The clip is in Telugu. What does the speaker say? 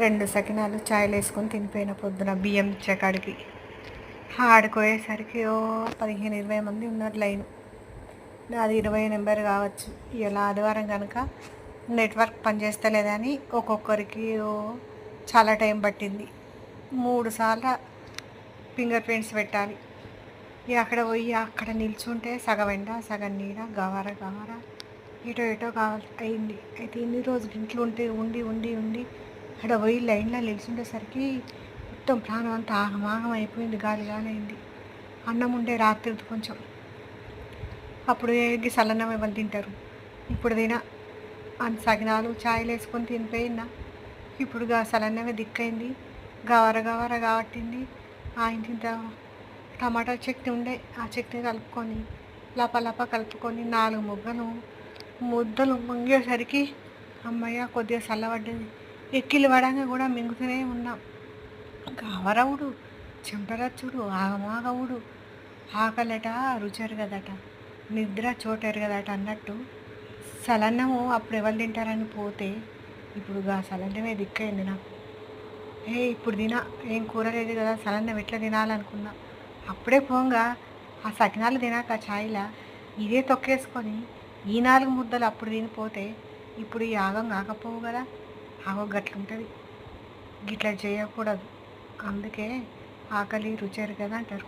రెండు సకినాలు చాయలు వేసుకొని తినిపోయిన పొద్దున బియ్యం చెకాడికి ఆడుకోయేసరికి ఓ పదిహేను ఇరవై మంది ఉన్నారు లైన్. అది ఇరవై నెంబర్ కావచ్చు. ఇలా ఆదివారం కనుక నెట్వర్క్ పనిచేస్తలేదని ఒక్కొక్కరికి ఓ చాలా టైం పట్టింది. మూడు సార్లు ఫింగర్ ప్రింట్స్ పెట్టాలి. ఇక అక్కడ పోయి అక్కడ నిల్చుంటే సగం ఎండ సగం నీడ గవార గవార. ఎటో ఎటో కావాలి. అయింది. అయితే ఇన్ని రోజులు ఇంట్లో ఉంటే ఉండి ఉండి ఉండి అక్కడ పోయి లైన్లో నిలిచిండేసరికి మొత్తం ప్రాణం అంతా ఆగమాగం అయిపోయింది గాలి గాలి అన్నం ఉండే రాత్రి కొంచెం. అప్పుడు ఏది సల్లన్నం ఎవరు తింటారు? ఇప్పుడు తిన. అని సగినాలు ఛాయలు వేసుకొని తినిపోయినా ఇప్పుడు గా సలన్నమే దిక్కైంది. గవర గవర కాబట్టింది ఆ ఇంత టమాటా చట్నీ ఉండే ఆ చట్నీ కలుపుకొని లప లప కలుపుకొని నాలుగు ముగ్గలు ముద్దలు ముంగేసరికి అమ్మయ్య కొద్దిగా చల్లబడ్డది ఎక్కిలు పడంగా కూడా మింగుతూనే ఉన్నాం. గవరవుడు చెంపరచ్చుడు ఆగమాగవుడు ఆకలట రుచెరగదట నిద్ర చోటెరగదట అన్నట్టు సలన్నము అప్పుడు ఎవరు తింటారని పోతే ఇప్పుడు ఆ సలన్నమే దిక్కైంది నాకు. ఏ ఇప్పుడు తినా ఏం కూర లేదు కదా సలన్నం ఎట్లా తినాలనుకున్నా. అప్పుడే పోంగా ఆ సకినాలు తినాక ఛాయ్లా ఇదే తొక్కేసుకొని ఈ నాలుగు ముద్దలు అప్పుడు తినిపోతే ఇప్పుడు ఈ యాగం కాకపోవు కదా. ఆగో గట్లుంటుంది. గిట్లా చేయకూడదు. అందుకే ఆకలి రుచేరు కదా అంటారు.